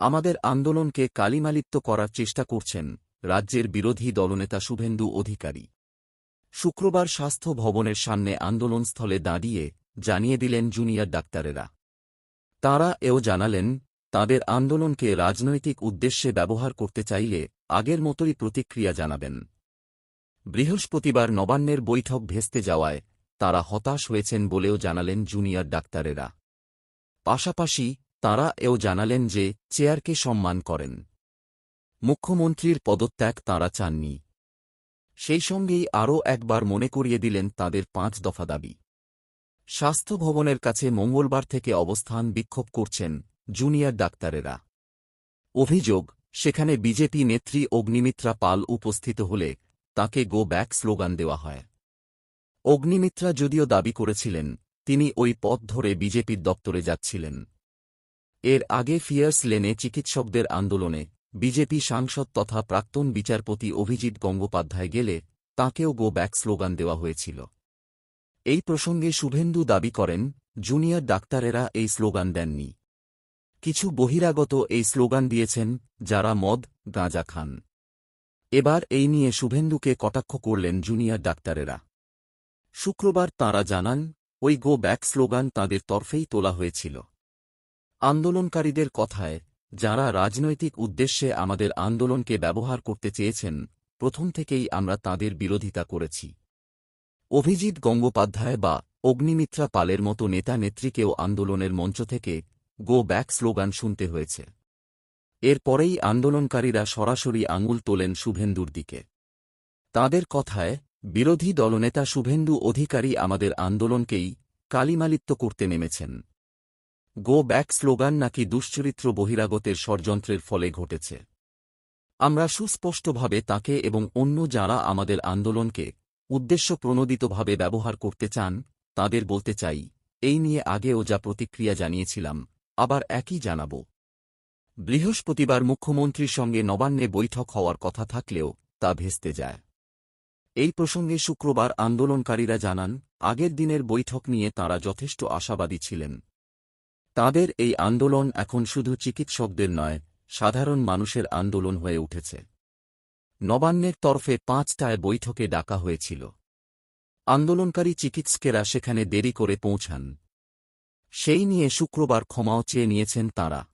আমাদের আন্দোলনকে কালিমালিপ্ত করার চেষ্টা করছেন রাজ্যের বিরোধী দলনেতা শুভেন্দু অধিকারী। শুক্রবার স্বাস্থ্য ভবনের সামনে আন্দোলনস্থলে দাঁড়িয়ে জানিয়ে দিলেন জুনিয়র ডাক্তারেরা। তাঁরা এও জানালেন, তাদের আন্দোলনকে রাজনৈতিক উদ্দেশ্যে ব্যবহার করতে চাইলে আগের মতোই প্রতিক্রিয়া জানাবেন। বৃহস্পতিবার নবান্নের বৈঠক ভেস্তে যাওয়ায় তারা হতাশ হয়েছেন বলেও জানালেন জুনিয়র ডাক্তারেরা। পাশাপাশি তাঁরা এও জানালেন যে চেয়ারকে সম্মান করেন। মুখ্যমন্ত্রীর পদত্যাগ তাঁরা চাননি। সেই সঙ্গেই আরও একবার মনে করিয়ে দিলেন তাদের পাঁচ দফা দাবি। স্বাস্থ্য ভবনের কাছে মঙ্গলবার থেকে অবস্থান বিক্ষোভ করছেন জুনিয়র ডাক্তারেরা। অভিযোগ, সেখানে বিজেপি নেত্রী অগ্নিমিত্রা পাল উপস্থিত হলে তাকে গো ব্যাক স্লোগান দেওয়া হয়। অগ্নিমিত্রা যদিও দাবি করেছিলেন, তিনি ওই পথ ধরে বিজেপির দপ্তরে যাচ্ছিলেন। এর আগে ফিয়ার্স লেনে চিকিৎসকদের আন্দোলনে বিজেপি সাংসদ তথা প্রাক্তন বিচারপতি অভিজিৎ গঙ্গোপাধ্যায় গেলে তাঁকেও গো ব্যাক স্লোগান দেওয়া হয়েছিল। এই প্রসঙ্গে শুভেন্দু দাবি করেন, জুনিয়র ডাক্তারেরা এই স্লোগান দেননি। কিছু বহিরাগত এই স্লোগান দিয়েছেন, যারা মদ, গাঁজা খান। এবার এই নিয়ে শুভেন্দুকে কটাক্ষ করলেন জুনিয়র ডাক্তারেরা। শুক্রবার তাঁরা জানান, ওই গো ব্যাক স্লোগান তাঁদের তরফেই তোলা হয়েছিল। আন্দোলনকারীদের কথায়, যারা রাজনৈতিক উদ্দেশ্যে আমাদের আন্দোলনকে ব্যবহার করতে চেয়েছেন, প্রথম থেকেই আমরা তাদের বিরোধিতা করেছি। অভিজিৎ গঙ্গোপাধ্যায় বা অগ্নিমিত্রা পালের মতো নেতা নেত্রীকেও আন্দোলনের মঞ্চ থেকে গো ব্যাক স্লোগান শুনতে হয়েছে। এরপরেই আন্দোলনকারীরা সরাসরি আঙুল তোলেন শুভেন্দুর দিকে। তাদের কথায়, বিরোধী দলনেতা শুভেন্দু অধিকারী আমাদের আন্দোলনকেই কালিমালিপ্ত করতে নেমেছেন। গো ব্যাক স্লোগান নাকি দুশ্চরিত্র বহিরাগতের ষড়যন্ত্রের ফলে ঘটেছে। আমরা সুস্পষ্টভাবে তাকে এবং অন্য যারা আমাদের আন্দোলনকে উদ্দেশ্য প্রণোদিতভাবে ব্যবহার করতে চান, তাদের বলতে চাই, এই নিয়ে আগেও যা প্রতিক্রিয়া জানিয়েছিলাম, আবার একই জানাব। বৃহস্পতিবার মুখ্যমন্ত্রীর সঙ্গে নবান্নে বৈঠক হওয়ার কথা থাকলেও তা ভেস্তে যায়। এই প্রসঙ্গে শুক্রবার আন্দোলনকারীরা জানান, আগের দিনের বৈঠক নিয়ে তাঁরা যথেষ্ট আশাবাদী ছিলেন। তাদের এই আন্দোলন এখন শুধু চিকিৎসকদের নয়, সাধারণ মানুষের আন্দোলন হয়ে উঠেছে। নবান্নের তরফে পাঁচটায় বৈঠকে ডাকা হয়েছিল। আন্দোলনকারী চিকিৎসকেরা সেখানে দেরি করে পৌঁছান। সেই নিয়ে শুক্রবার ক্ষমাও চেয়ে নিয়েছেন তাঁরা।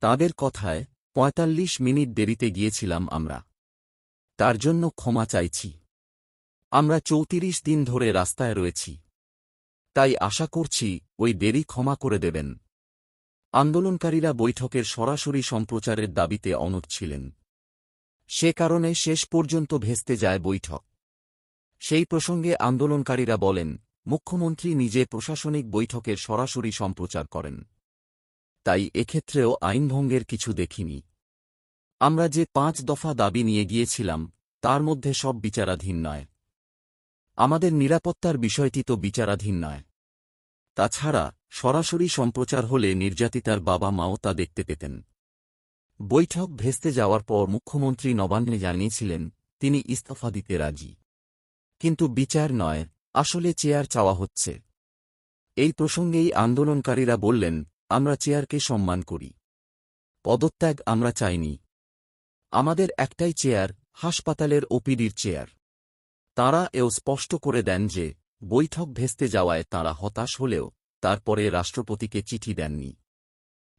তাদের কথায় ৪৫ মিনিট দেরিতে গিয়েছিলাম আমরা। তার জন্য ক্ষমা চাইছি। আমরা চৌত্রিশ দিন ধরে রাস্তায় রয়েছি। তাই আশা করছি ওই দেরি ক্ষমা করে দেবেন। আন্দোলনকারীরা বৈঠকের সরাসরি সম্প্রচারের দাবিতে অনড় ছিলেন। সে কারণে শেষ পর্যন্ত ভেস্তে যায় বৈঠক। সেই প্রসঙ্গে আন্দোলনকারীরা বলেন, মুখ্যমন্ত্রী নিজে প্রশাসনিক বৈঠকের সরাসরি সম্প্রচার করেন। তাই এক্ষেত্রেও আইনভঙ্গের কিছু দেখিনি। আমরা যে পাঁচ দফা দাবি নিয়ে গিয়েছিলাম, তার মধ্যে সব বিচারাধীন নয়। আমাদের নিরাপত্তার বিষয়টি তো বিচারাধীন নয়। তাছাড়া, সরাসরি সম্প্রচার হলে নির্যাতিতার বাবা মাও তা দেখতে পেতেন। বৈঠক ভেস্তে যাওয়ার পর মুখ্যমন্ত্রী নবান্নে জানিয়েছিলেন, তিনি ইস্তফা দিতে রাজি। কিন্তু বিচার নয়, আসলে চেয়ার চাওয়া হচ্ছে। এই প্রসঙ্গেই আন্দোলনকারীরা বললেন, আমরা চেয়ারকে সম্মান করি। পদত্যাগ আমরা চাইনি। আমাদের একটাই চেয়ার, হাসপাতালের ওপিডির চেয়ার। তাঁরা এও স্পষ্ট করে দেন যে, বৈঠক ভেস্তে যাওয়ায় তাঁরা হতাশ হলেও তারপরে রাষ্ট্রপতিকে চিঠি দেননি।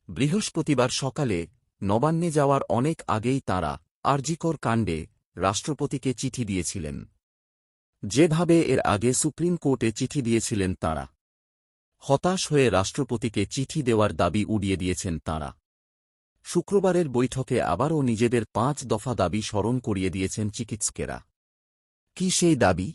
বৃহস্পতিবার সকালে নবান্নে যাওয়ার অনেক আগেই তাঁরা আরজিকর কাণ্ডে রাষ্ট্রপতিকে চিঠি দিয়েছিলেন। যেভাবে এর আগে সুপ্রিম কোর্টে চিঠি দিয়েছিলেন তাঁরা। হতাশ হয়ে রাষ্ট্রপতিকে চিঠি দেওয়ার দাবি উড়িয়ে দিয়েছেন তাঁরা। শুক্রবারের বৈঠকে আবারও নিজেদের পাঁচ দফা দাবি স্মরণ করিয়ে দিয়েছেন চিকিৎসকেরা। কি সেই দাবি?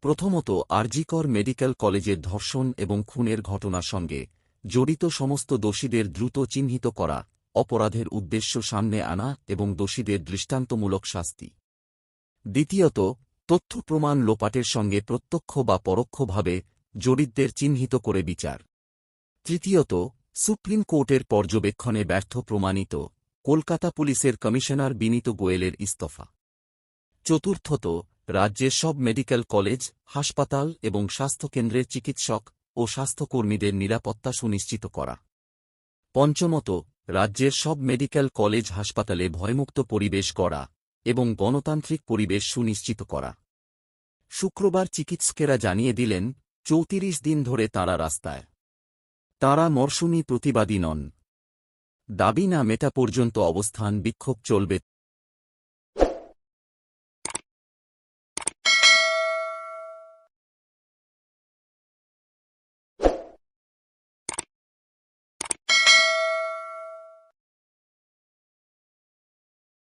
প্রথমত, আরজিকর মেডিকেল কলেজের ধর্ষণ এবং খুনের ঘটনার সঙ্গে জড়িত সমস্ত দোষীদের দ্রুত চিহ্নিত করা অপরাধের উদ্দেশ্য সামনে আনা এবং দোষীদের দৃষ্টান্তমূলক শাস্তি। দ্বিতীয়ত, তথ্য প্রমাণ লোপাটের সঙ্গে প্রত্যক্ষ বা পরোক্ষভাবে জড়িতদের চিহ্নিত করে বিচার। তৃতীয়ত, সুপ্রিম কোর্টের পর্যবেক্ষণে ব্যর্থ প্রমাণিত কলকাতা পুলিশের কমিশনার বিনীত গোয়েলের ইস্তফা। চতুর্থত রাজ্যের সব মেডিকেল কলেজ, হাসপাতাল এবং স্বাস্থ্যকেন্দ্রের চিকিৎসক ও স্বাস্থ্যকর্মীদের নিরাপত্তা সুনিশ্চিত করা। পঞ্চমত, রাজ্যের সব মেডিকেল কলেজ হাসপাতালে ভয়মুক্ত পরিবেশ করা এবং গণতান্ত্রিক পরিবেশ সুনিশ্চিত করা। শুক্রবার চিকিৎসকেরা জানিয়ে দিলেন, চৌত্রিশ দিন ধরে তাঁরা রাস্তায়। তাঁরা মরশুমি প্রতিবাদী নন। দাবি না মেটা পর্যন্ত অবস্থান বিক্ষোভ চলবে।